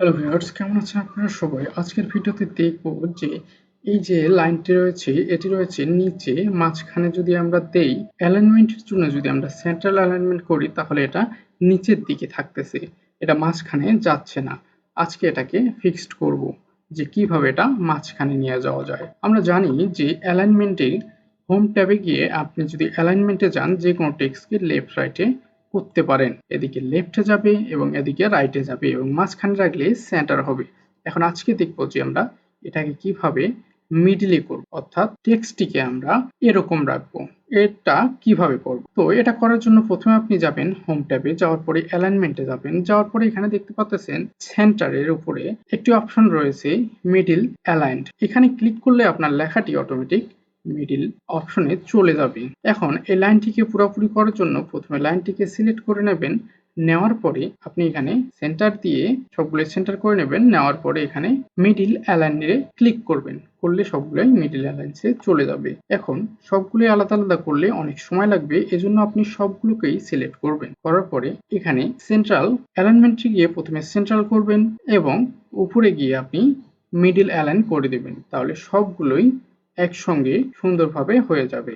Hello viewers কেমন আছেন আপনারা সবাই? আজকের ভিডিওতে দেখব যে এই যে লাইনটি রয়েছে, এটি রয়েছে নিচে। মাঝখানে যদি আমরা দেই অ্যালাইনমেন্টের জন্য যদি আমরা সেন্ট্রাল অ্যালাইনমেন্ট করি, তাহলে এটা নিচের দিকে থাকতেছে। এটা মাঝখানে যাচ্ছে না। আজকে এটাকে ফিক্সড করব যে কীভাবে এটা মাঝখানে নিয়ে যাওয়া যায়। আমরা জানি যে অ্যালাইনমেন্টে হোম ট্যাবে গিয়ে আপনি যদি অ্যালাইনমেন্টে যান যে কোনো টেক্সটকে লেফট রাইটে করতে পারেন। এদিকে লেফটে যাবে এবং এদিকে রাইটে যাবে এবং মাঝখানে রাখলে সেন্টার হবে। এখন আজকে দেখব যে আমরা এটাকে কীভাবে মিডিলে করব, অর্থাৎ টেক্সটটিকে আমরা এরকম রাখব। এটা কীভাবে করব? তো এটা করার জন্য প্রথমে আপনি যাবেন হোম ট্যাবে যাওয়ার পরে অ্যালাইনমেন্টে যাবেন। যাওয়ার পরে এখানে দেখতে পাচ্ছেন সেন্টারের উপরে একটি অপশন রয়েছে মিডিল অ্যালাইন্ড এখানে ক্লিক করলে আপনার লেখাটি অটোমেটিক মিডিল অপশনে চলে যাবে। এখন এই লাইনটিকে পুরোপুরি করার জন্য প্রথমে লাইনটিকে সিলেক্ট করে নেবেন। নেওয়ার পরে আপনি এখানে সেন্টার দিয়ে সবগুলো সেন্টার করে নেবেন। নেওয়ার পরে এখানে মিডিল অ্যালাইনে ক্লিক করবেন। করলে সবগুলোই মিডিল অ্যালাইন্সে চলে যাবে। এখন সবগুলো আলাদা আলাদা করলে অনেক সময় লাগবে। এজন্য আপনি সবগুলোকেই সিলেক্ট করবেন। করার পরে এখানে সেন্ট্রাল অ্যালাইনমেন্টে গিয়ে প্রথমে সেন্ট্রাল করবেন এবং উপরে গিয়ে আপনি মিডিল অ্যালাইন করে দেবেন। তাহলে সবগুলোই একসঙ্গে সুন্দরভাবে হয়ে যাবে।